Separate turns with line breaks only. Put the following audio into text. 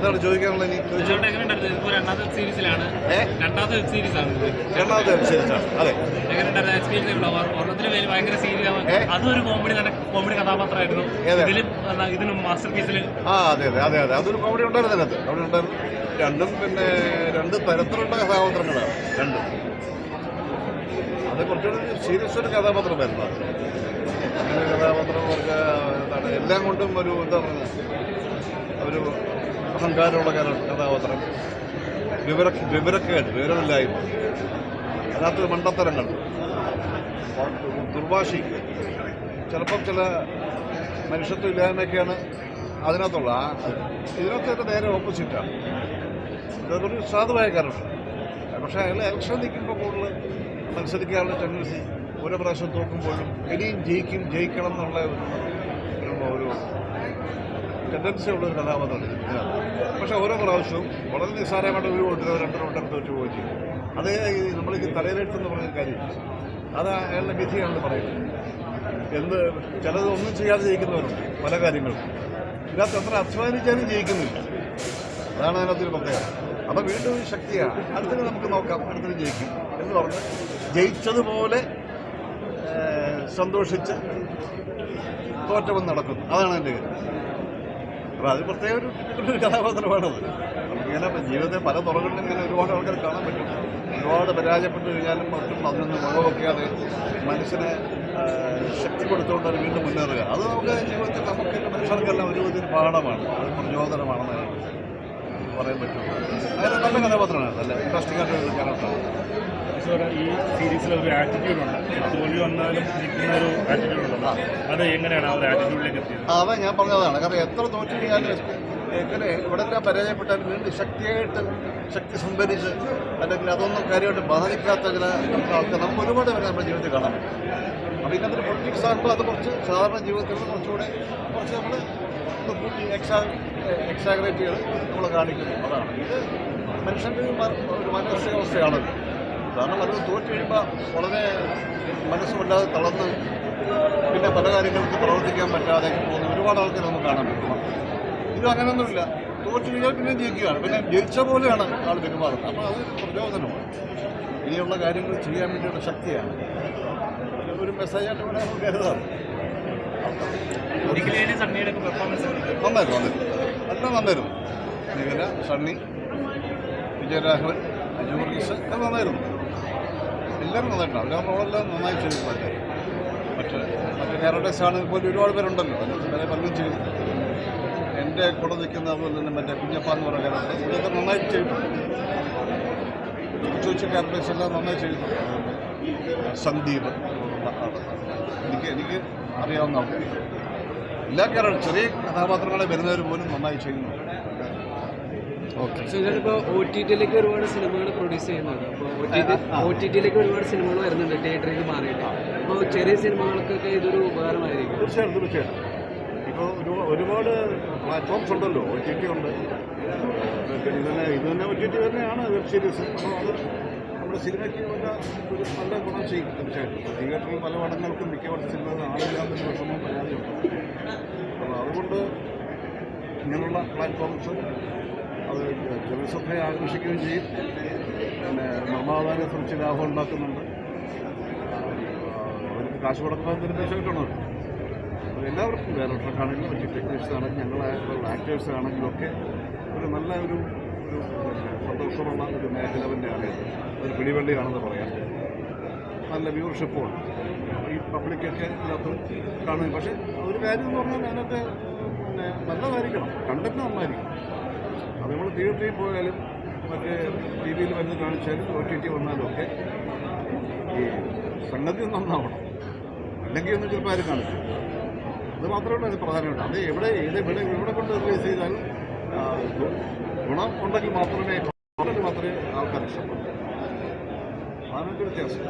എന്താണ് ചോദിക്കാനുള്ളത് ഇനി?
രണ്ടാമത്തെ വെബ് സീരീസിലാണ്
ഏ?
രണ്ടാമത്തെ വെബ് സീരീസ് ആണ്
അതെ.
എങ്ങനെയുണ്ടായിരുന്നു? എക്സ്പീരിയൻസ് ഉണ്ടോ ഒരെണ്ണത്തിന് പേര് ഭയങ്കര സീരിയസ്
ഏ?
അതും ഒരു കോമഡി കോമഡി കഥാപാത്രമായിരുന്നു.
ഏത്?
ഇതിലും ഇതിനും മാസ്റ്റർ പീസിൽ
ആ അതെ അതെ അതെ അതെ. അതൊരു കോമഡി ഉണ്ടായിരുന്നു അതിനകത്ത്. അവിടെ ഉണ്ടായിരുന്നു രണ്ടും പിന്നെ രണ്ട് തരത്തിലുള്ള കഥാപാത്രങ്ങളാണ്. രണ്ടും. അത് കുറച്ചുകൂടി സീരിയസ് ഒരു കഥാപാത്രമായിരുന്നു അത്. അങ്ങനെ കഥാപാത്രം അവർക്ക് എന്താണ് എല്ലാം കൊണ്ടും ഒരു എന്താ പറയുക ഒരു അഹങ്കാരമുള്ള കഥ- കഥാപാത്രം വിവര വിവരക്കേട് വിവരമില്ലായ്മ. അതിനകത്ത് മണ്ടത്തരങ്ങൾ. ദുർവാശി ചിലപ്പം ചില മനുഷ്യത്വം ഇല്ലായ്മയൊക്കെയാണ് അതിനകത്തുള്ള. ഇതിനകത്തൊക്കെ നേരെ ഓപ്പോസിറ്റാണ് ഇതൊരു സാധുവായ കാരണം പക്ഷേ അയാൾ ഇലക്ഷൻ നിൽക്കുമ്പോൾ കൂടുതൽ മത്സരിക്കാനുള്ള ടെൻഡൻസി ഓരോ പ്രാവശ്യം തോക്കുമ്പോഴും ഇനിയും ജയിക്കും ജയിക്കണം എന്നുള്ള ഒരു ടെൻഡൻസി ഉള്ള ഒരു കഥാപാത്രമാണ് ഇതിനകത്ത്. പക്ഷേ ഓരോ പ്രാവശ്യവും വളരെ നിസ്സാരമായിട്ട് ഒരു വോട്ടിനോ രണ്ടോ വോട്ടിനോ തോറ്റു പോവുകയും ചെയ്യും അതേ നമ്മൾ ഈ തലയിലെടുത്തെന്ന് പറഞ്ഞ കാര്യം അത് അയാളുടെ വിധിയാണെന്ന് പറയുന്നത്. എന്ത് ചിലത് ഒന്നും ചെയ്യാതെ ജയിക്കുന്നവരുണ്ട് പല കാര്യങ്ങളും ഇതിനകത്ത് എത്ര അധ്വാനിച്ചാലും ജയിക്കുന്നില്ല. അതാണ് അതിനകത്തൊരു പ്രത്യേകത. അപ്പം വീണ്ടും ഒരു ശക്തിയാണ് അടുത്തത് നമുക്ക് നോക്കാം അടുത്തത് ജയിക്കും എന്ന് പറഞ്ഞ് ജയിച്ചതുപോലെ സന്തോഷിച്ച് തോറ്റവൻ നടക്കുന്നു. അതാണ് എന്റെ കാര്യം. അപ്പോൾ അത് പ്രത്യേക ഒരു ഒരു കഥാപാത്രമാണത് നമുക്കിങ്ങനെ ജീവിതത്തെ പല തുറകളിലും ഇങ്ങനെ ഒരുപാട് ആൾക്കാർ കാണാൻ പറ്റും. ഒരുപാട് പരാജയപ്പെട്ട് കഴിഞ്ഞാലും മറ്റും അതിനൊന്നും മുഖവെക്കാതെ മനസ്സിനെ മനുഷ്യനെ ശക്തി കൊടുത്തുകൊണ്ട് വീണ്ടും മുന്നേറുക. അത് നമുക്ക് ജീവിതത്തിൽ നമുക്ക് മനുഷ്യർക്കെല്ലാം ഒരു വിധത്തിൽ പാഠമാണ്. അത് പ്രചോദനമാണെന്ന് പറയാൻ പറ്റുള്ളൂ അങ്ങനെ നല്ല കഥാപാത്രമാണ്. നല്ല ഇൻട്രസ്റ്റിംഗ് ആയിട്ടുള്ള ക്യാരക്ടറാണ്
ഈ സീരീസിൽ ഒരു ആറ്റിറ്റ്യൂഡ് ഉണ്ട്. തോൽവി വന്നാലും നിൽക്കുന്ന ഒരു അത് എങ്ങനെയാണ് ആ ഒരു ആറ്റിറ്റ്യൂഡിലേക്ക് എത്തിയത്?
അതാ ഞാൻ പറഞ്ഞതാണ് കാരണം എത്ര തോറ്റു കഴിഞ്ഞാലും എങ്ങനെ എവിടെല്ലാം പരാജയപ്പെട്ടാലും വീണ്ടും ശക്തിയായിട്ട് ശക്തി സംഭരിച്ച് അല്ലെങ്കിൽ അതൊന്നും കാര്യമായിട്ട് ബാധിക്കാത്ത ചില ആൾക്കാർ നമുക്ക് ഒരുപാട് പേരെ നമ്മുടെ ജീവിതത്തിൽ കാണാൻ പറ്റും. അപ്പോൾ ഇങ്ങനത്തെ പൊളിറ്റിക്സ് ആകുമ്പോൾ അത് കുറച്ച് സാധാരണ ജീവിതത്തിൽ കുറച്ചുകൂടെ കുറച്ച് നമ്മൾ കൂട്ടി എക്സാ എക്സാഗ്രേറ്റുകൾ നമ്മൾ കാണിക്കുന്നു അതാണ്. ഇത് മനുഷ്യന്റെ ഒരു മാനസികാവസ്ഥയാണത് കാരണം അത് തോറ്റു കഴിയുമ്പോൾ വളരെ മനസ്സുമില്ലാതെ തളർന്ന് പിന്നെ പല കാര്യങ്ങൾക്ക് പ്രവർത്തിക്കാൻ പറ്റാതെ പോകുന്ന ഒരുപാട് ആൾക്കാർ നമുക്ക് കാണാൻ പറ്റും. ഇത് അങ്ങനെയൊന്നുമില്ല തോറ്റു കഴിഞ്ഞാൽ പിന്നെ ജയിക്കുകയാണ്. പിന്നെ ജയിച്ച പോലെയാണ് ആൾ പെരുമാറുന്നത്. അപ്പോൾ അത് പ്രചോദനമാണ്. ഇനിയുള്ള കാര്യങ്ങൾ ചെയ്യാൻ വേണ്ടിയുള്ള ശക്തിയാണ്. ഒരു- മെസ്സേജ് മെസ്സേജായിട്ട് ഇവിടെ കരുതാറ് നന്നായിരുന്നു നന്നായിരുന്നു എല്ലാം നന്നായിരുന്നു നിഖില സണ്ണി വിജയരാഘവൻ അജു വർഗീസ് ഒക്കെ നന്നായിരുന്നു എല്ലാവരും നന്നായിട്ടുണ്ട് അവരുടെ റോളെല്ലാം നന്നായി ചെയ്തിട്ടുണ്ട് മറ്റ് മറ്റ് ക്യാരക്ടേഴ്സ് ആണെങ്കിൽ പോലും ഒരുപാട് പേരുണ്ടല്ലോ. അതിനെ പലരും ചെയ്തു എന്റെ കൂടെ നിൽക്കുന്ന അതുപോലെ തന്നെ മറ്റേ കുഞ്ഞപ്പ എന്ന് പറയുന്ന ക്യാരക്ടർ ഇതൊക്കെ നന്നായിട്ട് ചെയ്തിട്ടുണ്ട് കൊച്ചു കൊച്ചു ക്യാരക്ടേഴ്സ് എല്ലാം നന്നായി ചെയ്തിട്ടുണ്ട് സന്ദീപ്. എനിക്ക് എനിക്ക് അറിയാവുന്ന ആൾക്കാർ എല്ലാ ക്യാരക്ടർ ചെറിയ കഥാപാത്രങ്ങളെ വരുന്നവർ പോലും നന്നായി ചെയ്യുന്നു. ഓക്കെ.
ഇപ്പോൾ ഒ ടി ടിയിലേക്ക് ഒരുപാട് സിനിമകൾ പ്രൊഡ്യൂസ് ചെയ്യുന്നുണ്ട്. അപ്പോൾ ഒ ടി ടിയിലേക്ക് ഒരുപാട് സിനിമകൾ വരുന്നുണ്ട് തിയേറ്ററിൽ നിന്ന് മാറിയിട്ട്. അപ്പോൾ ചെറിയ സിനിമകൾക്കൊക്കെ ഇതൊരു ഉപകാരമായിരിക്കും.
തീർച്ചയായിട്ടും തീർച്ചയായിട്ടും. ഇപ്പോൾ ഒരു ഒരുപാട് പ്ലാറ്റ്ഫോംസ് ഉണ്ടല്ലോ ഒ ടി ടി ഉണ്ട്. ഇത് തന്നെ ഇത് തന്നെ ഒ ടി ടി തന്നെയാണ് വെബ് സീരീസ് അപ്പോൾ അത് നമ്മുടെ സിനിമയ്ക്ക് വല്ല ഒരു നല്ല ഗുണം ചെയ്യും തീർച്ചയായിട്ടും. തിയേറ്ററിൽ പല പടങ്ങൾക്കും മിക്കവാറും സിനിമ ആളില്ലാത്തൊരു വിഷമം പരാതിയുണ്ട് അപ്പോൾ അതുകൊണ്ട് ഇങ്ങനെയുള്ള പ്ലാറ്റ്ഫോംസ് അത് ജനശ്രദ്ധയെ ആകർഷിക്കുകയും ചെയ്യും. പിന്നെ നിർമ്മാതാവിനെ കുറിച്ച് ലാഭം ഉണ്ടാക്കുന്നുണ്ട്. അവർക്ക് കാശ് കൊടുക്കാൻ നിർദ്ദേശമായിട്ടാണ് എല്ലാവർക്കും ഡയറക്ടർക്കാണെങ്കിലും മറ്റ് ടെക്നീഷ്യൻസ് ആണെങ്കിലും ഞങ്ങളായിട്ടുള്ള ആക്ടേഴ്സ് ആണെങ്കിലും ഒക്കെ ഒരു നല്ല ഒരു ഒരു സന്തോഷമുള്ള ഒരു മേഖല തന്നെയാണ് ഒരു പിടിവള്ളിയാണെന്ന് പറയാം. നല്ല വ്യൂവർഷിപ്പും ഈ പബ്ലിക്കൊക്കെ ഇതിനകത്ത് കാണുന്നത് പക്ഷേ ഒരു കാര്യം എന്ന് പറഞ്ഞാൽ അതിനകത്ത് പിന്നെ നല്ലതായിരിക്കണം. കണ്ടന്റ് നന്നായിരിക്കണം. അത് നമ്മൾ തിയേറ്ററിൽ പോയാലും മറ്റേ ടി വിയിൽ വന്ന് കാണിച്ചാലും ഒ ടി ടി വന്നാലും ഒക്കെ ഈ സംഗതി നന്നാവണം. അല്ലെങ്കിൽ ഒന്നും ചിലപ്പോൾ ആരും കാണിച്ചു അത് മാത്രമല്ല അത് പ്രധാനമുണ്ട് അത് എവിടെ ഏത് ഇവിടെ ഇവിടെ കൊണ്ട് റിലീസ് ചെയ്താലും ഗുണം ഉണ്ടെങ്കിൽ മാത്രമേ മാത്രമേ ആൾക്കാർ ഇഷ്ടപ്പെടൂ അതാണ് ഒരു വ്യത്യാസം